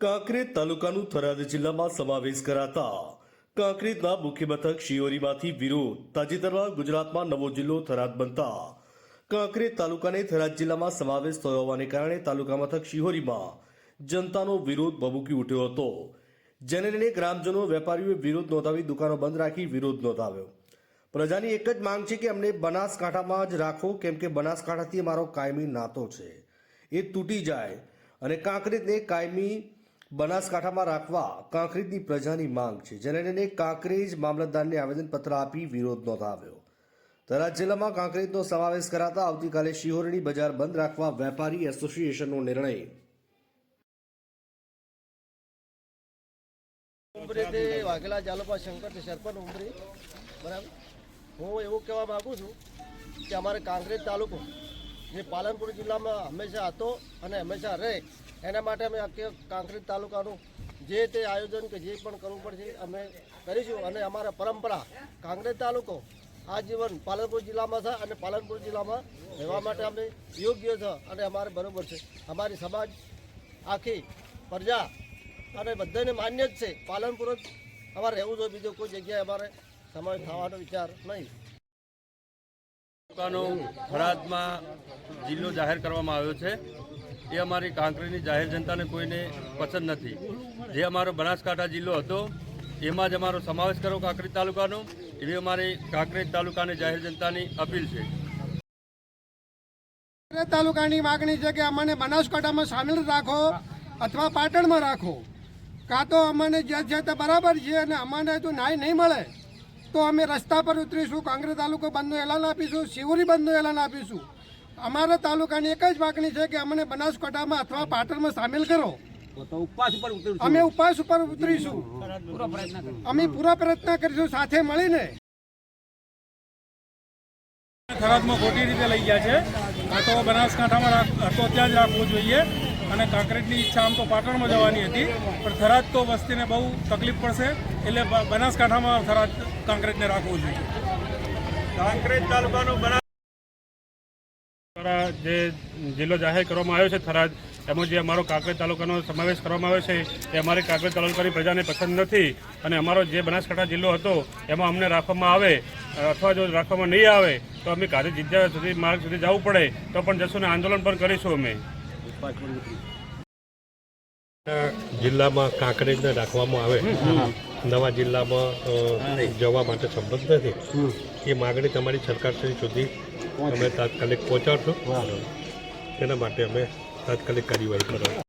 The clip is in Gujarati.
કાંકરેજ તાલુકાનું થરાદ જિલ્લામાં સમાવેશ કરાતા કાંકરેજના મુખ્ય મથક શિયોરીમાંથી વિરોધ તાજેતરમાં ગુજરાતમાં નવો જિલ્લો થરાદ બનતા કાંકરેજ તાલુકાને થરાદ જિલ્લામાં સમાવેશ થયો હોવાને કારણે તાલુકા મથક શિહોરીમાં જનતાનો વિરોધ ભભૂકી ઉઠ્યો હતો. જેને લઈને ગ્રામજનો, વેપારીઓએ વિરોધ નોંધાવી દુકાનો બંધ રાખી વિરોધ નોંધાવ્યો. પ્રજાની એક જ માંગ છે કે અમને બનાસકાંઠામાં જ રાખો, કેમ કે બનાસકાંઠાથી અમારો કાયમી નાતો છે. એ તૂટી જાય અને કાંકરેજને કાયમી બનાસકાંઠામાં રાખવા કાંકરેજની પ્રજાની માંગ છે. જેને લઈને કાંકરેજ મામલતદારને આવેદનપત્ર આપી વિરોધ નોંધાવ્યો. તથા જિલ્લામાં કાંકરેજનો સમાવેશ કરાતા આવતીકાલે શિહોરની બજાર બંધ રાખવા વેપારી એસોસિએશનનો નિર્ણય. ઉમરીથી વાઘેલા જાલોપા શંકર સરપંચ ઉમરી. બરાબર? હું એવું કહેવા માગું છું કે અમારે કાંકરેજ તાલુકો જે પાલનપુર જિલ્લામાં હંમેશા હતો અને હંમેશા રહે એના માટે અમે આખી કાંકરેજ તાલુકાનું જે તે આયોજન કે જે પણ કરવું પડશે અમે કરીશું. અને અમારા પરંપરા કાંકરેજ તાલુકો, આજીવન પાલનપુર જિલ્લામાં છે અને પાલનપુર જિલ્લામાં રહેવા માટે અમે યોગ્ય છે અને અમારે બરાબર છે. અમારી સમાજ આખી પ્રજા અને બધાને માન્ય જ છે. પાલનપુર જ અમારે રહેવું જોઈએ. બીજો કોઈ જગ્યાએ અમારે સમાવેશ થવાનો વિચાર નહીં. તાલુકાનો ફરાદમાં જિલ્લો જાહેર કરવામાં આવ્યો છે. એ અમારી કાંકરીની જાહેર જનતાને કોઈને પસંદ નથી. જે અમારો બનાસકાંઠા જિલ્લો હતો, એમાં જ અમારો સમાવેશ કરો કાંકરી તાલુકાનો. એવી અમારી કાંકરેજ તાલુકાની જાહેર જનતાની અપીલ છે. કાંકરેજ તાલુકાની માગણી છે કે અમને બનાસકાંઠામાં સામેલ રાખો અથવા પાટણમાં રાખો. કાં તો અમને જે છે તે બરાબર છે અને અમને તો ન્યાય નહીં મળે, તો અમે રસ્તા પર ઉતરીશું કાંકરેજ તાલુકો બંધનું એલાન આપીશું, શિવરી બંધનું એલાન આપીશું. અમારા તાલુકાની એક જ માગણી છે કે અમને બનાસકાંઠામાં અથવા પાટણમાં સામેલ કરો. અમે ઉપવાસ ઉપર ઉતરીશું. અમે પૂરા પ્રયત્ન કરીશું સાથે મળીને. થરાદમાં ખોટી રીતે લઈ ગયા છે. આ તો બનાસકાંઠામાં હતો ત્યાં જ રાખવું જોઈએ. અને કાંકરેજની ઈચ્છા આમ તો પાટણમાં જવાની હતી. પણ થરાદ તો વસ્તીને બહુ તકલીફ પડશે. એટલે બનાસકાંઠામાં થરાદ કાંકરેજને રાખવું જોઈએ. કાંકરેજ તાલુકાનું બના દ્વારા જે જિલ્લો જાહેર કરવામાં આવ્યો છે થરાદ એમાં જે અમારો કાંકરેજ તાલુકાનો સમાવેશ કરવામાં આવ્યો છે એ અમારી કાંકરેજ તાલુકાની પ્રજાને પસંદ નથી અને અમારો જે બનાસકાંઠા જિલ્લો હતો એમાં અમને રાખવામાં આવે અથવા જો રાખવામાં નહીં આવે તો અમે ગાંધી જગ્યા સુધી માર્ગ સુધી જવું પડે તો પણ જશું ને આંદોલન પણ કરીશું અમે. જિલ્લામાં કાંકરેજને રાખવામાં આવે નવા જિલ્લામાં જવા માટે સંબંધ નથી. એ માગણી તમારી સરકાર સુધી અમે તાત્કાલિક પહોંચાડશો. તેના માટે અમે તાત્કાલિક કાર્યવાહી કરો